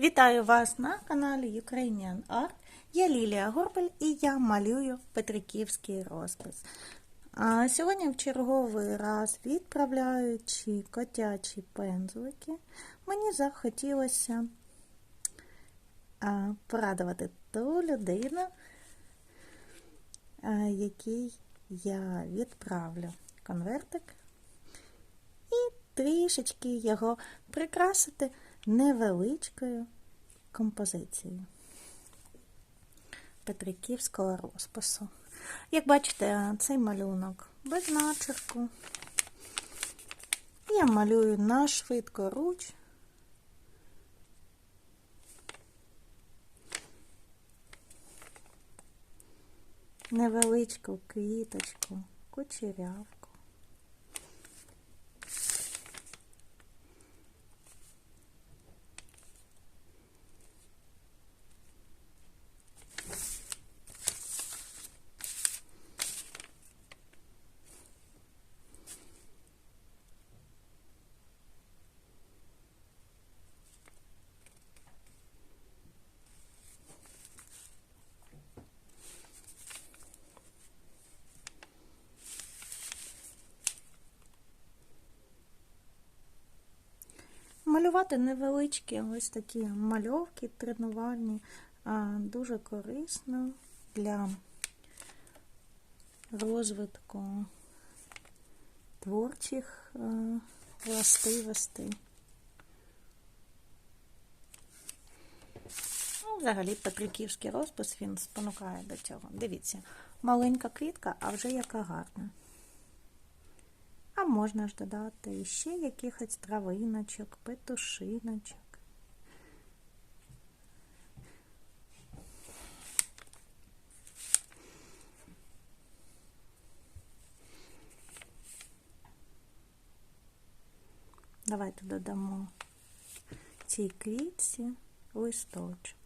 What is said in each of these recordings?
Вітаю вас на каналі Ukrainian Art. Я Лілія Горбель і я малюю Петриківський розпис. А сьогодні в черговий раз відправляючи котячі пензлики, мені захотілося порадувати ту людину, якій я відправлю конвертик і трішечки його прикрасити невеличкою композицією Петриківського розпису. Як бачите, цей малюнок без начерку. Я малюю на швидкоруч. Невеличку квіточку, кучерявку. Малювати невеличкі ось такі мальовки тренувальні, дуже корисно для розвитку творчих властивостей. Ну, Взагалі Петриківський розпис він спонукає до цього. Дивіться, маленька квітка, а вже яка гарна. Можна ж додати ще якихось травиночок, петушиночок. Давайте додамо цій квітці листочок.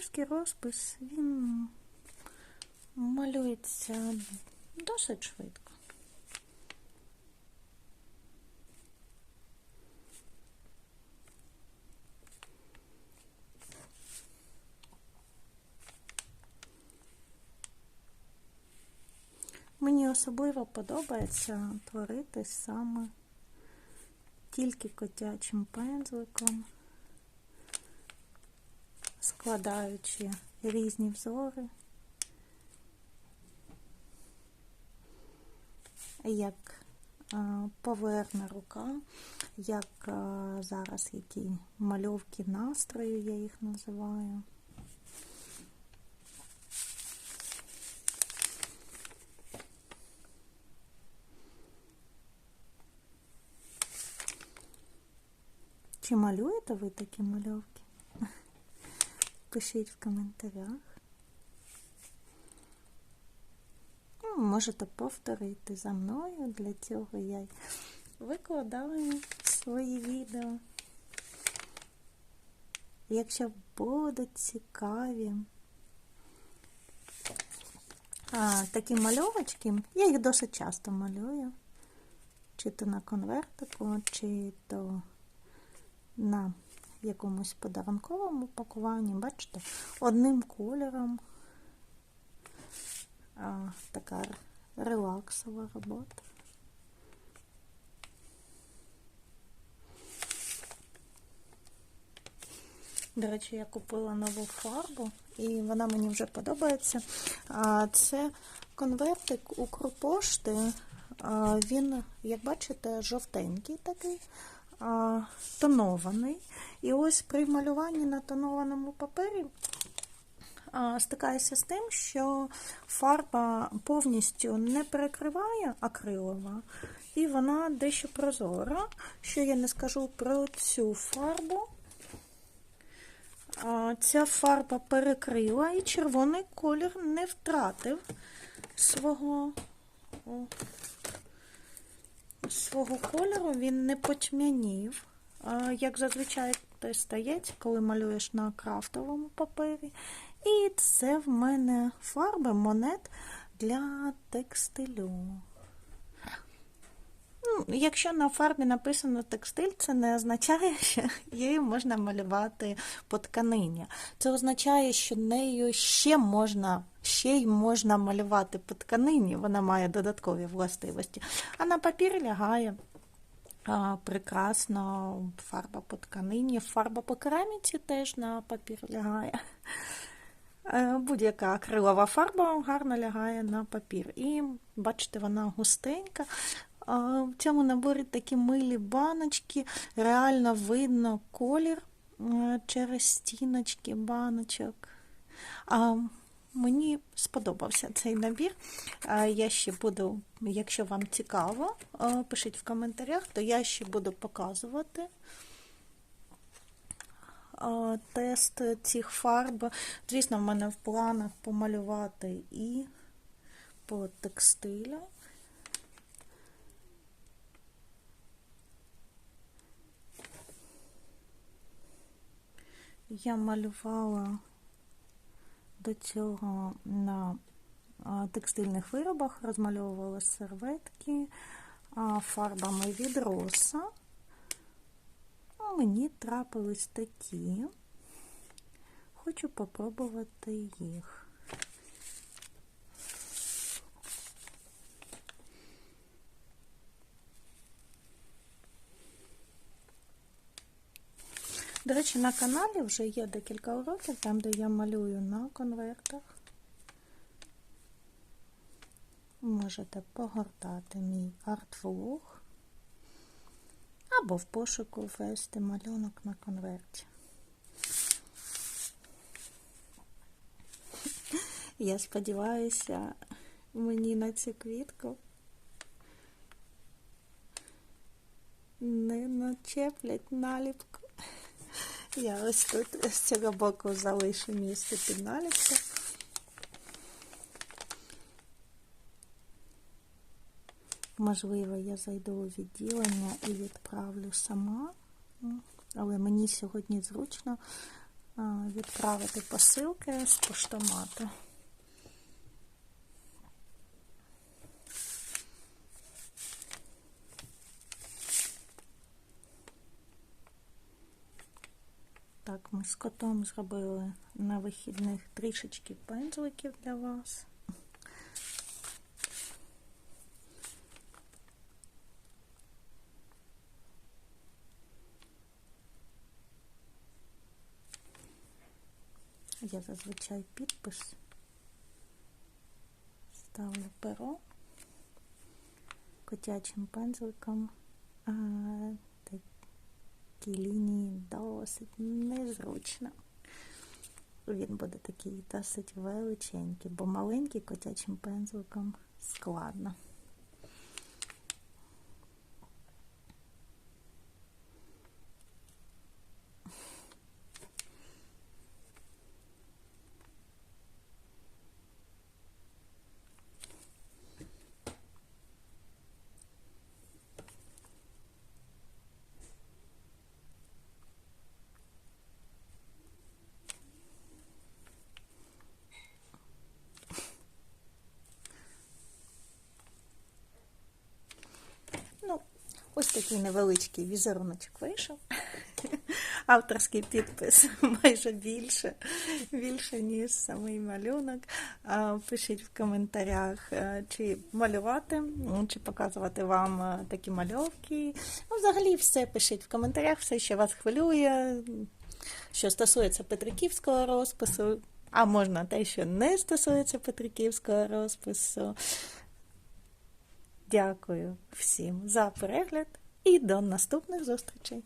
Петриківський розпис, він малюється досить швидко. Мені особливо подобається творити саме тільки котячим пензликом складаючи різні взори, як поверхна рука, як зараз які мальовки настрою, я їх називаю. Чи малюєте ви такі мальовки? Пишіть в коментарях. Ну, можете повторити за мною, для цього я викладаю свої відео. Якщо будуть цікаві а, такі мальовочки, я їх досить часто малюю, чи то на конвертику, чи то на якомусь подарунковому пакуванні, бачите, одним кольором а, така релаксова робота. До речі, я купила нову фарбу, і вона мені вже подобається. Це конвертик Укрпошти. Він, як бачите, жовтенький такий тонований. І ось при малюванні на тонованому папері стикаюся з тим, що фарба повністю не перекриває акрилова, і вона дещо прозора, що я не скажу про цю фарбу. Ця фарба перекрила і червоний колір не втратив свого свого кольору він не потьмянів, як зазвичай це стається, коли малюєш на крафтовому папері. І це в мене фарби монет для текстилю. Якщо на фарбі написано текстиль, це не означає, що її можна малювати по тканині. Це означає, що нею ще можна ще й можна малювати по тканині, вона має додаткові властивості. А на папір лягає а, прекрасно фарба по тканині, фарба по кераміці теж на папір лягає. Е, будь-яка акрилова фарба гарно лягає на папір. І бачите, вона густенька. В цьому наборі такі милі баночки, реально видно колір е, через стіночки баночок. Мені сподобався цей набір. Я ще буду, якщо вам цікаво, е, пишіть в коментарях, то я ще буду показувати тест цих фарб. Звісно, в мене в планах помалювати і по текстилю. Я малювала до цього на текстильних виробах, розмальовувала серветки фарбами від роса мені трапились такі. Хочу попробувати їх. До речі, на каналі вже є декілька уроків, там, де я малюю на конвертах. Можете погортати мій артфлог або в пошуку ввести малюнок на конверті. Я сподіваюся, мені на цю квітку не начеплять наліпку. Я ось тут з цього боку залишу місце під наліпку. Можливо, я зайду у відділення і відправлю сама, але мені сьогодні зручно відправити посилки з поштомату. Ми з котом зробили на вихідних трішечки пензликів для вас. Я зазвичай підпис, ставлю перо котячим пензликом, такі лінії досить незручно. Він буде такий досить величенький, бо маленький котячим пензликом складно. Ось такий невеличкий візеруночок вийшов. Авторський підпис майже більше, більше, ніж самий малюнок. Пишіть в коментарях, е, чи малювати, чи показувати вам е, такі мальовки. Ну, Взагалі, все пишіть в коментарях, все, що вас хвилює, що стосується Петриківського розпису, а можна те, що не стосується Петриківського розпису. Дякую всім за перегляд і до наступних зустрічей!